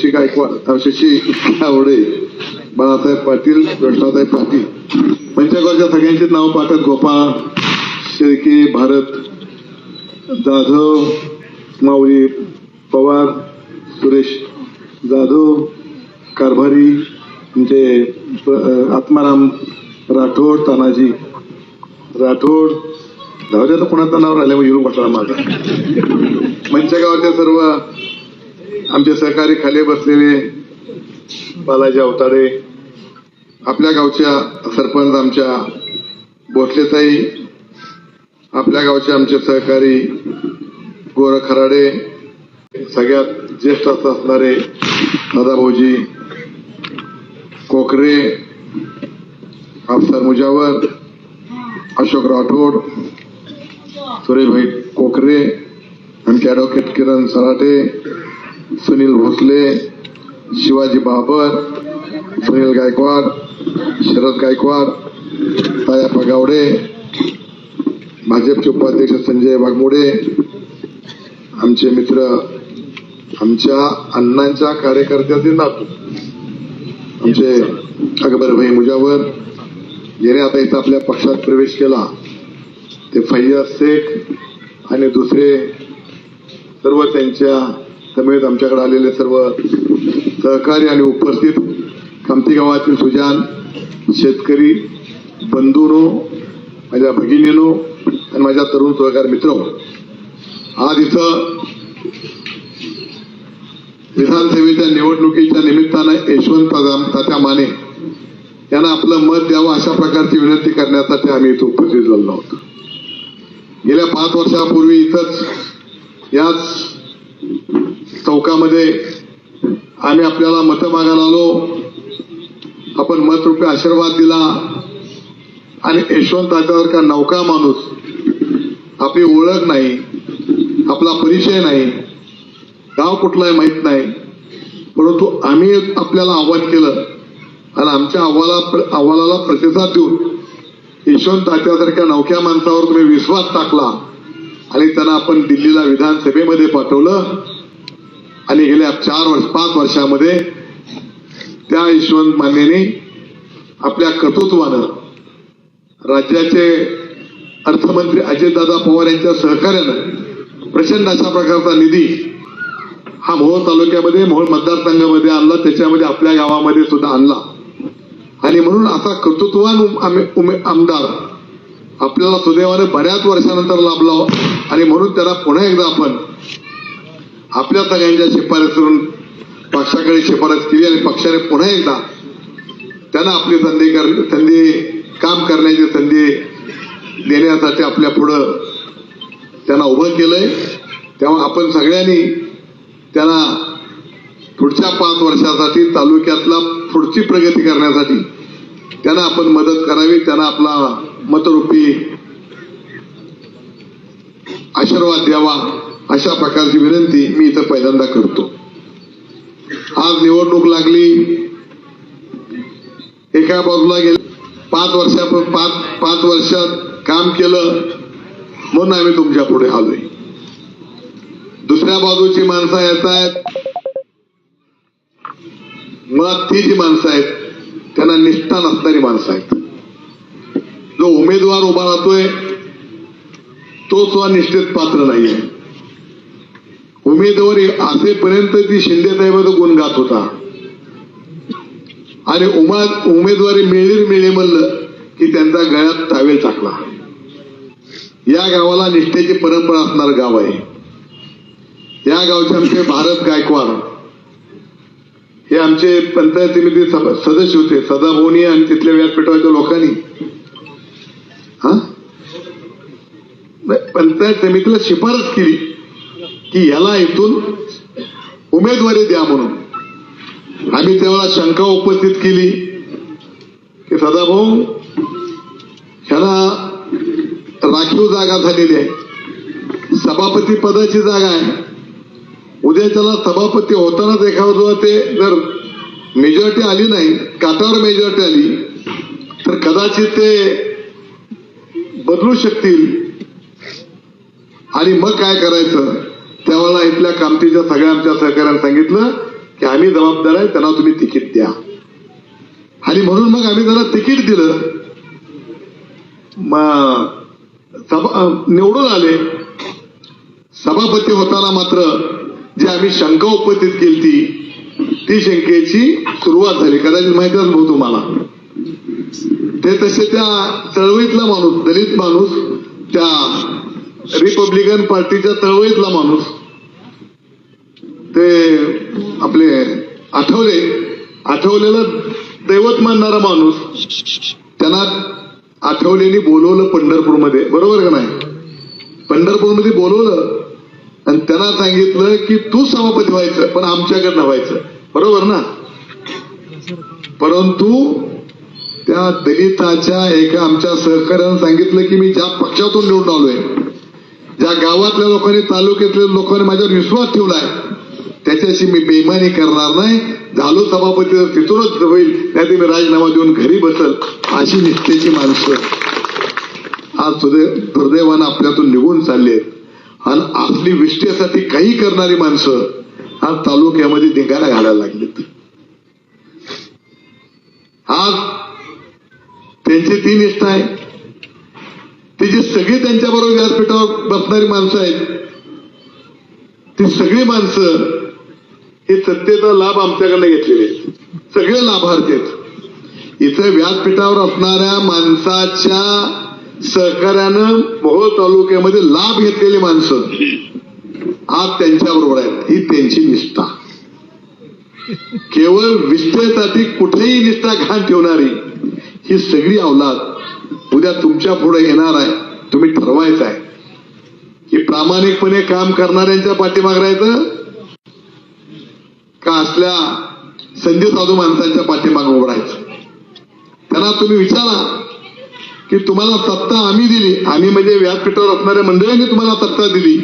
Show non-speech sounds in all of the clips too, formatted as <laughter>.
शशी गायकवाड शशी आवडे. बाळासाहेब पाटील कृष्णासाहेब पाटील. पंचगावच्या सगळ्यांची नाव पाठक गोपाळ शेळके भारत जाधव माऊली पवार सुरेश जाधव कारभारी म्हणजे आत्माराम राठोड तानाजी राठोड. धावल्याचं कोणाचं नाव राहिलं मग येऊन म्हटलं माझा <laughs> मंचगावच्या सर्व आमचे सहकारी खाली बसलेले बालाजी अवताडे आपल्या गावच्या सरपंच आमच्या भोसलेताई आपल्या गावचे आमचे सहकारी गोर खराडे सगळ्यात ज्येष्ठ असणारे दादाभाऊजी कोकरे अफसर मुजावर अशोक राठोड सुरेशभाई कोकरे आमचे ॲडव्होकेट किरण सराटे सुनील भोसले शिवाजी बाबर सुनील गायकवाड शरद गायकवाड तायापा गावडे भाजपचे उपाध्यक्ष संजय वाघमोडे आमचे मित्र आमच्या अण्णांच्या कार्यकर्त्याचे नातू आमचे अकबर भाई मुजावर ज्याने आता इथं आपल्या पक्षात प्रवेश केला ते फैयाज शेख आणि दुसरे सर्व त्यांच्या समेत आमच्याकडे आलेले सर्व सहकारी आणि उपस्थित कामती गावातील सुजान शेतकरी बंधूनो माझ्या भगिनीनो आणि माझ्या तरुण सहकार मित्र आज इथं विधानसभेच्या निवडणुकीच्या निमित्तानं यशवंत तात्या- तात्या माने यांना आपलं मत द्यावं अशा प्रकारची विनंती करण्यासाठी आम्ही इथं उपस्थित झालो आहोत. गेल्या पाच वर्षापूर्वी इथंच याच चौकामध्ये आम्ही आपल्याला मतं मागायला आलो. आपण मत रुपये आशीर्वाद दिला. आणि यशवंत का नौका माणूस. आपली ओळख नाही. आपला परिचय नाही. गाव कुठला आहे माहीत नाही. परंतु आम्ही आपल्याला आव्हान केलं. आणि आमच्या अहवाला अहवालाला प्रतिसाद देऊन यशवंत तात्यासारख्या नौक्या माणसावर तुम्ही विश्वास टाकला. आणि त्यांना आपण दिल्लीला विधानसभेमध्ये पाठवलं. आणि गेल्या चार वर्ष पाच वर्षामध्ये त्या यशवंत मान्यने आपल्या कर्तृत्वानं राज्याचे अर्थमंत्री अजितदादा पवार यांच्या सहकार्यानं प्रचंड अशा प्रकारचा निधी हा मोहोळ तालुक्यामध्ये मोहोळ मतदारसंघामध्ये आणला त्याच्यामध्ये आपल्या गावामध्ये सुद्धा आणला. आणि म्हणून असा कर्तृत्वान उम- उमे- आमदार आपल्याला सुदैवाने बऱ्याच वर्षानंतर लाभला हो- आणि म्हणून त्याला पुन्हा एकदा आपण आपल्या सगळ्यांच्या शिफारसीवरून पक्षाकडे शिफारस केली आणि पक्षाने पुन्हा एकदा त्यांना आपली संधी कर संधी काम करण्याची संधी देण्यासाठी आपल्या पुढं त्यांना उभं केलंय. तेव्हा आपण सगळ्यांनी त्यांना पुढच्या पाच वर्षासाठी तालुक्यातला पुढची प्रगती करण्यासाठी त्यांना आपण मदत करावी त्यांना आपला मतरूपी आशीर्वाद द्यावा. अशा प्रकारची विनंती मी इथं पहिल्यांदा करतो. आज निवडणूक लागली. एका बाजूला गेले. पाच वर्षा पाच पाच वर्षात काम केलं. म्हणून आम्ही तुमच्यापुढे आलोय. दुसऱ्या बाजूची माणसं येत आहेत. मुळात ती जी माणसं आहेत. त्यांना निष्ठा नसणारी माणसं आहेत. जो उमेदवार उभा राहतोय तो सुद्धा निष्ठेत पात्र नाहीये. उमेदवारी असेपर्यंत ती शिंदे साहेबाचा गुण गात होता. आणि उमा उमेदवारी मिळेल मिळली म्हणलं की त्यांचा गळ्यात तावेल टाकला. या गावाला निष्ठेची परंपरा असणार गाव आहे. या गावचे आमचे भारत गायकवाड. हे आमचे पंचायत समिती सदस्य होते. सदाभाऊनी आणि तिथल्या व्यासपीठाच्या लोकांनी. हा? पंचायत समितीला शिफारस केली. की याला इथून उमेदवारी द्या म्हणून. आम्ही तेव्हा शंका उपस्थित केली की सदाभाऊ ह्याला राखीव जागा झालेली आहे. सभापती पदाची जागा आहे. उद्या त्याला सभापती होतानाच एखादं ते जर मेजॉरिटी आली नाही काटावर मेजॉरिटी आली तर कदाचित ते बदलू शकतील. आणि मग काय करायचं? त्यावेळेला इथल्या कामतीच्या सगळ्या आमच्या सहकार्यानं सांगितलं की आम्ही जबाबदार आहे त्यांना तुम्ही तिकीट द्या. आणि म्हणून मग आम्ही त्याला तिकीट दिलं. सभा निवडून आले. सभापती होताना मात्र जी आम्ही शंका उपस्थित केली ती शंकेची सुरुवात झाली. कदाचित माहितीच भाऊ तुम्हाला. ते तसे त्या चळवळीतला माणूस दलित माणूस त्या रिपब्लिकन पार्टीच्या चळवळीतला माणूस. ते आपले आठवले आठवलेला दैवत मानणारा माणूस. त्यांना आठवलेनी बोलवलं पंढरपूरमध्ये. बरोबर का नाही? पंढरपूरमध्ये बोलवलं आणि त्यांना सांगितलं की तू सभापती व्हायचं पण आमच्याकडनं व्हायचं. बरोबर ना? परंतु त्या दलिताच्या एका आमच्या सहकार्यानं सांगितलं की मी ज्या पक्षातून निवडून आलोय ज्या गावातल्या लोकांनी तालुक्यातल्या लोकांनी माझ्यावर विश्वास ठेवलाय त्याच्याशी मी बेमानी करणार नाही. झालो सभापती तर तिथूनच होईल. नाही मी राजीनामा देऊन घरी बसल. अशी निष्ठेची माणसं. आज सुदै- दुर्दैवानं आपल्यातून निघून चालले. आहेत आणि आपली विष्ठेसाठी काही करणारी माणसं आज तालुक्यामध्ये धिंगाणा घालायला लागलीत. आज त्यांची ती निष्ठा आहे. ती जी सगळी त्यांच्याबरोबर व्यासपीठावर बसणारी माणसं आहेत ती सगळी माणसं हे सत्तेचा लाभ आमच्याकडनं घेतलेले आहेत. सगळे लाभार्थी आहेत. इथं व्यासपीठावर असणाऱ्या माणसाच्या सहकार्यानं मोहोळ तालुक्यामध्ये लाभ घेतलेली माणसं आज त्यांच्याबरोबर आहेत. ही त्यांची निष्ठा. केवळ विष्ठेसाठी कुठेही निष्ठा घाण ठेवणारी ही सगळी अवलाद उद्या तुमच्यापुढे येणार आहे. तुम्ही ठरवायचं आहे. की प्रामाणिकपणे काम करणाऱ्यांच्या पाठीमाग राहायचं का असल्या संधी साधू माणसांच्या पाठीमाग उभं राहायचं? त्यांना तुम्ही विचारा की तुम्हाला सत्ता आम्ही दिली. आम्ही म्हणजे व्यासपीठावर असणाऱ्या मंडळांनी तुम्हाला सत्ता दिली.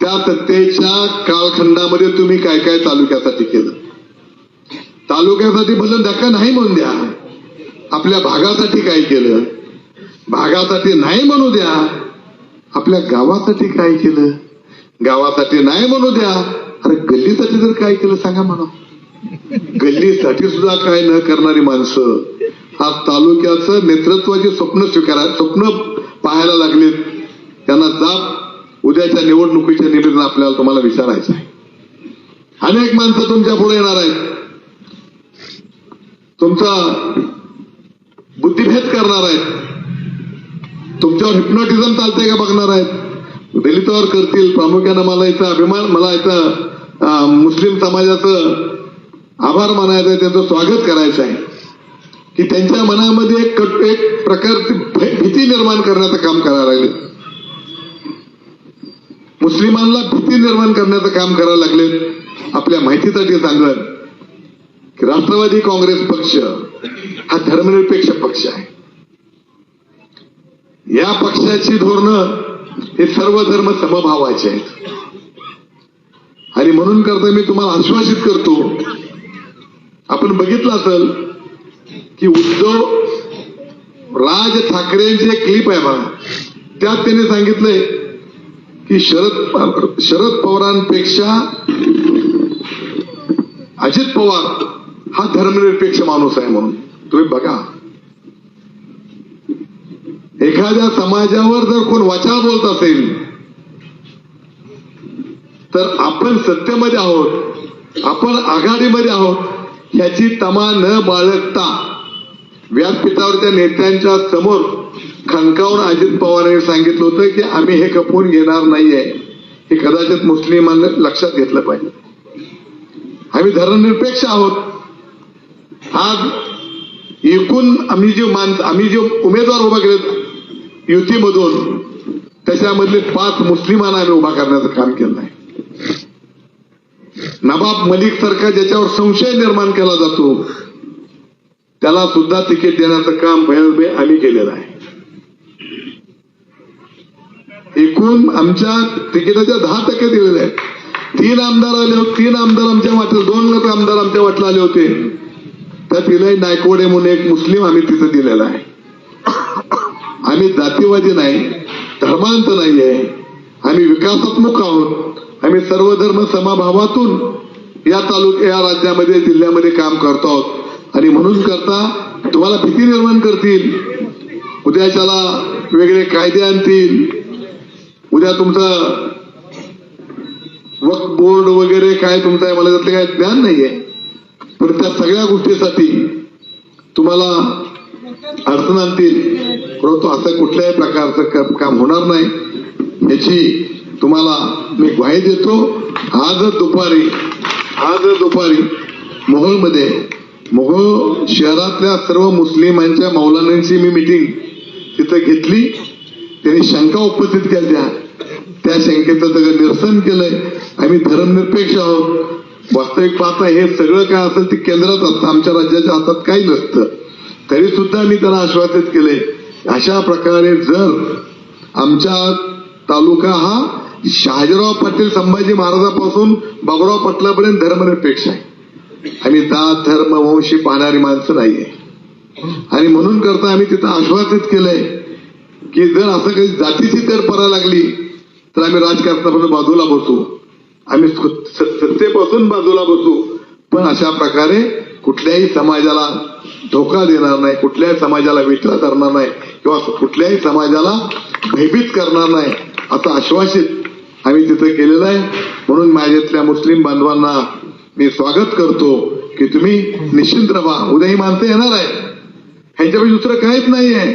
त्या सत्तेच्या कालखंडामध्ये तुम्ही काय काय तालुक्यासाठी केलं? तालुक्यासाठी भलं धक्का नाही म्हणून द्या. आपल्या भागासाठी काय केलं? भागासाठी नाही म्हणू द्या. आपल्या गावासाठी काय केलं? गावासाठी नाही म्हणू द्या. अरे गल्लीसाठी जर काय केलं सांगा म्हणा गल्लीसाठी सुद्धा काय न करणारी माणसं. आज तालुक्याचं नेतृत्वाचे स्वप्न स्वीकारा स्वप्न पाहायला लागलेत. त्यांना जाप उद्याच्या निवडणुकीच्या निमित्तानं आपल्याला तुम्हाला विचारायचं आहे. अनेक माणसं तुमच्यापुढे येणार आहेत. तुमचा बुद्धिभेद करणार आहेत. तुमच्यावर हिप्नॉटिझम चालतंय का बघणार आहेत? दलितावर करतील प्रामुख्यानं मला इथं अभिमान मला इथं मुस्लिम समाजाचं आभार मानायचं आहे त्यांचं स्वागत करायचं आहे. की त्यांच्या मनामध्ये एक कट- एक प्रकारची भीती निर्माण करण्याचं काम करायला लागले. मुस्लिमांना भीती निर्माण करण्याचं काम करायला लागले. आपल्या माहितीसाठी सांगत की राष्ट्रवादी काँग्रेस पक्ष हा धर्मनिरपेक्ष पक्ष आहे. या पक्षाची धोरणं हे सर्व धर्म समभावाचे आहेत. आणि म्हणून करता मी तुम्हाला आश्वासित करतो आपण बघितलं असेल की उद्धव राज ठाकरेंचे क्लिप आहे बघा. त्यात त्यांनी सांगितलंय की शरद शरद पवारांपेक्षा अजित पवार हा धर्मनिरपेक्ष माणूस आहे म्हणून. तुम्ही बघा. एखाद्या समाजावर जर कोण वचा बोलत असेल तर आपण सत्तेमध्ये आहोत आपण आघाडीमध्ये आहोत याची तमा न बाळगता व्यासपीठावरच्या नेत्यांच्या समोर खणकावून अजित पवारांनी सांगितलं होतं की आम्ही हे खपवून घेणार नाहीये. हे कदाचित मुस्लिमांना लक्षात घेतलं पाहिजे. आम्ही धर्मनिरपेक्ष आहोत. आज एकूण आम्ही जे मान आम्ही जे उमेदवार उभा केले युतीमधून त्याच्यामधले पाच मुस्लिमांना आम्ही उभा करण्याचं काम केलं आहे. नवाब मलिक सारखा ज्याच्यावर संशय निर्माण केला जातो त्याला सुद्धा तिकीट देण्याचं काम भयंबे आम्ही केलेलं आहे. एकूण आमच्या तिकिटाच्या दहा टक्के दिलेले आहेत. तीन आमदार आले होते तीन आमदार आमच्या वाटलं दोन लोक आमदार आमच्या वाटला आले होते. त्यात विलय नायकवडे म्हणून एक मुस्लिम आम्ही तिथं दिलेला आहे. आम्ही जातीवादी नाही धर्मांत नाहीये. आम्ही विकासात्मक आहोत. आम्ही सर्व धर्म समभावातून या तालुक्या या राज्यामध्ये जिल्ह्यामध्ये काम करतो आहोत. आणि म्हणून करता तुम्हाला भीती निर्माण करतील. उद्याच्याला वेगळे कायदे आणतील उद्या तुमचं वक्त बोर्ड वगैरे काय तुमचं आहे मला त्यातलं काय ज्ञान नाहीये. पण त्या सगळ्या गोष्टीसाठी तुम्हाला अडचण आणतील परंतु असं कुठल्याही प्रकारचं काम होणार नाही. याची तुम्हाला मी ग्वाही देतो. आज दुपारी आज दुपारी मोहोळमध्ये मोहोळ शहरातल्या सर्व मुस्लिमांच्या मौलानांची मी मिटिंग तिथं घेतली. त्यांनी शंका उपस्थित केल्या. त्या शंकेचं सगळं निरसन केलंय. आम्ही धर्मनिरपेक्ष आहोत. वास्तविक पाहता हे सगळं काय असेल ते केंद्रात असतं आमच्या राज्याच्या हातात काही नसतं. तरी सुद्धा मी त्यांना आश्वासित केले. अशा प्रकारे जर आमच्या तालुका हा शहाजीराव पाटील संभाजी महाराजापासून बाबुराव पाटलापर्यंत धर्मनिरपेक्ष आहे. आणि जात धर्म वंशी पाहणारी माणसं नाही आहे आणि म्हणून करता आम्ही तिथं आश्वासित केलंय की जर असं काही जातीची तर परा लागली तर आम्ही राजकारणापासून बाजूला बसू. आम्ही स- सत्तेपासून बाजूला बसू. पण अशा प्रकारे कुठल्याही समाजाला धोका देणार नाही कुठल्याही समाजाला विटला धरणार नाही किंवा कुठल्याही समाजाला भयभीत करणार नाही असं आश्वासित आम्ही तिथं केलेलं आहे. म्हणून माझ्यातल्या मुस्लिम बांधवांना मी स्वागत करतो की तुम्ही निश्चिंत राहा. उद्याही माणसं येणार आहे ह्यांच्यापेक्षा दुसरं काहीच नाही आहे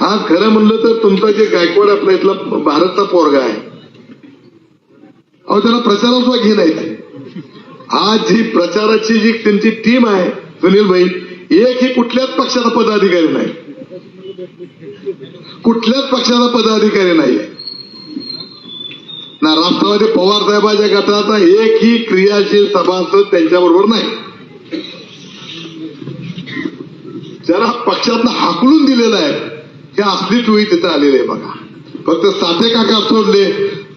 आज खरं म्हणलं तर तुमचा जे गायकवाड आपला इथला भारतचा पोरगा आहे. अहो त्याला प्रचारात सुद्धा घे आज जी प्रचाराची जी त्यांची टीम आहे सुनील भाई एक ही कुठल्याच पक्षाचा पदाधिकारी नाही. कुठल्याच पक्षाचा पदाधिकारी नाही. ना राष्ट्रवादी पवार साहेबांच्या गटाचा एकही क्रियाशील सभासद त्यांच्याबरोबर नाही. ज्याला पक्षातनं हाकलून दिलेलं आहे हे असली टोळी तिथं आलेली आहे बघा. फक्त साधे काका सोडले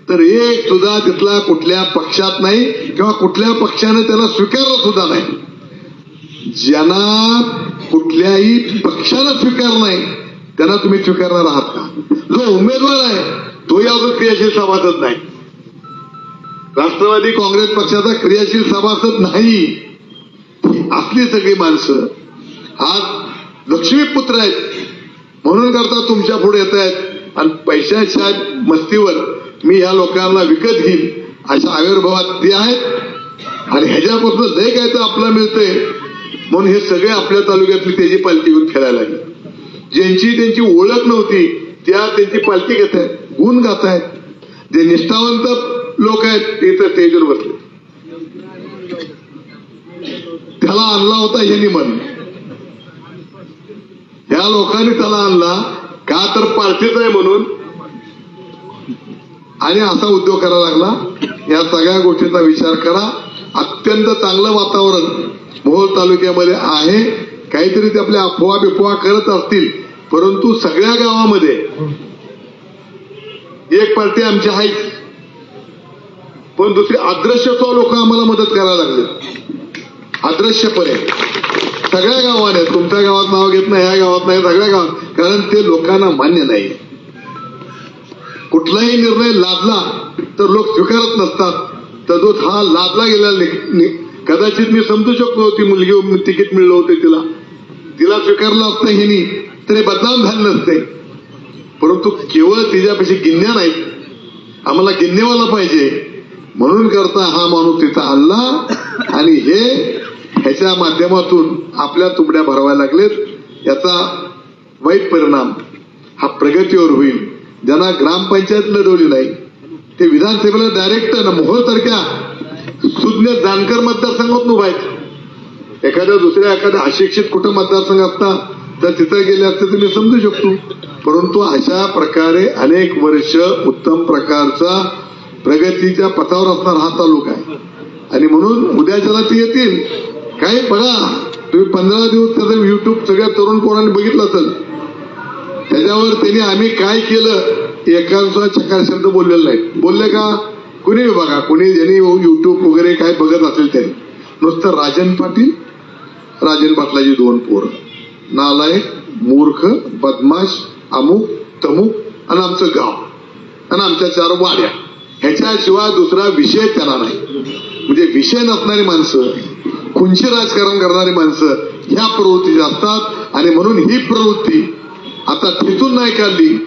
तर एक सुद्धा तिथला कुठल्या पक्षात नाही किंवा कुठल्या पक्षाने त्याला स्वीकारलं सुद्धा नाही. ज्यांना कुठल्याही पक्षाला स्वीकार नाही त्यांना तुम्ही स्वीकारणार आहात का? जो उमेदवार आहे तोही अजून क्रियाशील सभासद नाही. राष्ट्रवादी काँग्रेस पक्षाचा क्रियाशील सभासद नाही. असली सगळी माणसं आज लक्ष्मीपुत्र आहेत. म्हणून करता तुमच्यापुढे येत आहेत आणि पैशाच्या मस्तीवर मी या लोकांना विकत घेईन. अशा आविर्भावात ते आहेत. आणि ह्याच्यापासून जे काय तर आपलं मिळतंय म्हणून हे सगळे आपल्या तालुक्यातली त्याची पालखी घेऊन खेळायला लागले. ज्यांची त्यांची ओळख नव्हती त्या त्यांची पालखी घेत आहेत गुण गात आहेत. जे निष्ठावंत लोक आहेत ते तर स्टेजवर बसले. त्याला आणला होता यांनी म्हण या लोकांनी त्याला आणला का तर पार्टीचा आहे म्हणून आणि असा उद्योग करायला लागला. या सगळ्या गोष्टीचा विचार करा. अत्यंत चांगलं वातावरण मोहोळ तालुक्यामध्ये आहे. काहीतरी ते आपल्या अफवा बिफवा करत असतील. परंतु सगळ्या गावामध्ये एक पार्टी आमची आहे. पण दुसरी अदृश्य तो लोक आम्हाला मदत करायला लागले. अदृश्यपणे. सगळ्या गावाने तुमच्या गावात नाव घेत नाही ह्या गावात नाही सगळ्या गावात. कारण ते लोकांना मान्य नाही. कुठलाही निर्णय लादला तर लोक स्वीकारत नसतात. तर हा लादला गेला नि- कदाचित मी समजू शकतो ती मुलगी तिकीट मिळलं होते तिला. तिला स्वीकारलं असतं हिनी तरी बदनाम झालं नसते. परंतु केवळ तिच्यापाशी गिन्या नाहीत आम्हाला गिन्नेवाला पाहिजे. म्हणून करता हा माणूस तिथं आणला आणि हे ह्याच्या माध्यमातून आपल्या तुकड्या भरवायला लागलेत. याचा वाईट परिणाम हा प्रगतीवर होईल. ज्यांना ग्रामपंचायत लढवली नाही ते विधानसभेला डायरेक्ट ना मोहोळ सारख्या सुज्ञ जानकर मतदारसंघातून उभा आहेत. एखाद्या दुसऱ्या एखाद्या अशिक्षित कुठं मतदारसंघ असता तर तिथं गेले असते तर मी समजू शकतो. परंतु अशा प्रकारे अनेक वर्ष उत्तम प्रकारचा प्रगतीच्या पथावर असणारा हा तालुका आहे. आणि म्हणून उद्या ज्याला ते येतील काही बघा तुम्ही पंधरा दिवस त्याचं युट्यूब सगळ्या तरुण पोरांनी बघितलं असेल त्याच्यावर त्यांनी आम्ही काय केलं एकांचा चकार शब्द बोललेला नाही. बोलले का? कुणी बघा कुणी ज्यांनी युट्यूब वगैरे काय बघत असेल त्यांनी. नुसतं राजन पाटील राजन पाटलाची दोन पोरं. नालायक मूर्ख बदमाश अमुक तमुक आणि आमचं गाव. आणि आमच्या चार वाड्या. ह्याच्याशिवाय दुसरा विषय त्यांना नाही. म्हणजे विषय नसणारी माणसं कुंची राजकारण करणारी माणसं ह्या प्रवृत्तीच्या असतात आणि म्हणून ही प्रवृत्ती आता तिथून नाही काढली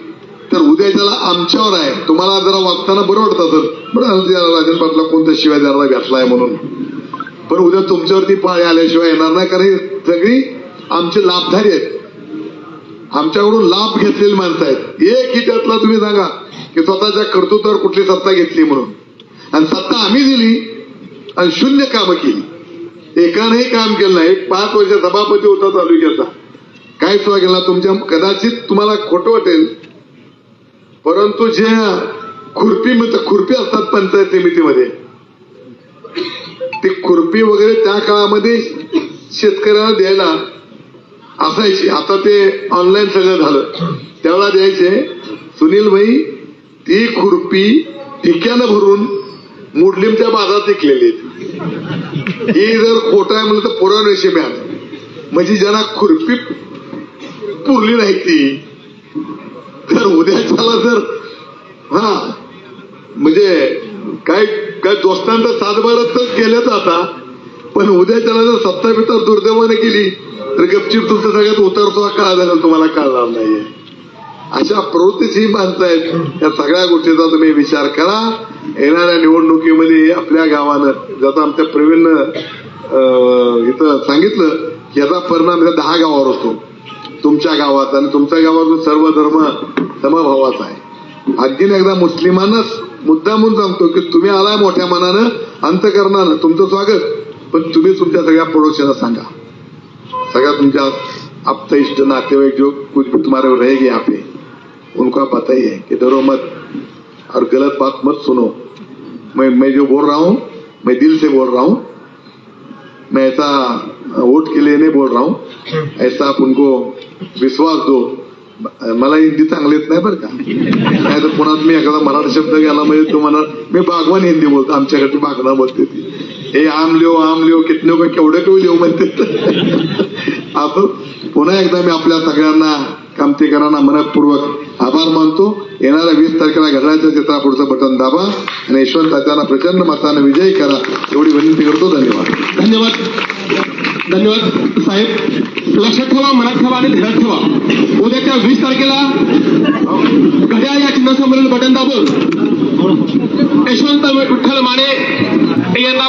तर उद्या त्याला आमच्यावर आहे. तुम्हाला जरा वागताना बरं वाटतं असेल. बरं राजन पाटला कोणत्या शिवाय द्यायला घातलाय म्हणून. पण उद्या तुमच्यावरती पाळी आल्याशिवाय येणार नाही कारण सगळी आमचे लाभधारी आहेत. आमच्याकडून लाभ घेतलेली माणसं आहेत. एक ही त्यातला तुम्ही सांगा की स्वतःच्या कर्तृत्वावर कुठली सत्ता घेतली म्हणून. आणि सत्ता आम्ही दिली आणि शून्य कामं केली. एकानेही काम केलं नाही. एक पाच वर्ष सभापती होता तालुक्याचा. काय सुद्धा केला तुमच्या कदाचित तुम्हाला खोटं वाटेल. परंतु जे खुरपी खुरपी असतात पंचायत समितीमध्ये. ती खुरपी वगैरे त्या काळामध्ये शेतकऱ्याला द्यायला असायची. आता ते ऑनलाईन सगळं झालं. त्यावेळेला द्यायचे सुनील भाई ती खुरपी ठिक्यानं भरून मुडलिमच्या बाजारात विकलेली ही जर खोट आहे म्हणलं तर पुराणशी म्हणजे ज्यांना खुरपी पुरली नाही ती. तर उद्याच्याला जर हा म्हणजे काय काय दोस्तांचा सातबारातच गेल्याच केल्याच आता पण उद्याच्याला जर सत्ता पिता दुर्दैवाने केली तर गपचीप तुमचं सगळ्यात उतरतो काळ झाला तुम्हाला कळणार नाहीये. अशा प्रवृत्तीची ही माणसं आहेत. या सगळ्या गोष्टीचा तुम्ही विचार करा. येणाऱ्या निवडणुकीमध्ये आपल्या गावानं जसं आमच्या प्रवीणनं इथं सांगितलं की याचा परिणाम दहा गावावर होतो. तुमच्या गावात आणि तुमच्या गावात सर्व धर्म समभावाचा आहे. आणखीन एकदा मुस्लिमांनाच मुद्दा म्हणून सांगतो की तुम्ही आलाय मोठ्या मनानं अंतकरणानं तुमचं स्वागत. पण तुम्ही तुमच्या सगळ्या पडोशांना सांगा. सगळ्या तुमच्या आपता इष्ट नातेवाईक जो कुछ भी तुम्हारे रहेगी यहाँ पे उनको आप बताइए कि डरो मत और गलत बात मत सुनो। मैं मैं जो बोल रहा हूँ मैं दिल से बोल रहा हूँ मैं ऐसा वोट के लिए नहीं बोल रहा हूँ। ऐसा आप उनको विश्वास दो. मला हिंदी चांगली येत नाही बरं का. नाही तर पुन्हा मी एखादा मराठी शब्द गेला म्हणजे तुम्हाला मी बागवान हिंदी बोलतो आमच्याकडे बागना बोलते ती. हे आम लिओ आम लिओ कितने केवढे केवढं केवढं लिओ म्हणते. आपण पुन्हा एकदा मी आपल्या सगळ्यांना कामतेकरांना मनपूर्वक आभार मानतो. येणाऱ्या वीस तारखेला घडण्याच्या चित्रापुढचं बटन दाबा आणि यशवंत तात्यांना प्रचंड मताने विजयी करा. एवढी विनंती करतो. धन्यवाद. धन्यवाद. धन्यवाद. साहेब लक्षात ठेवा मनात ठेवा आणि ध्यानात ठेवा. उद्याच्या वीस तारखेला घड्याळ या चिन्हासमोरील बटन दाबून यशवंत विठ्ठल माने यांना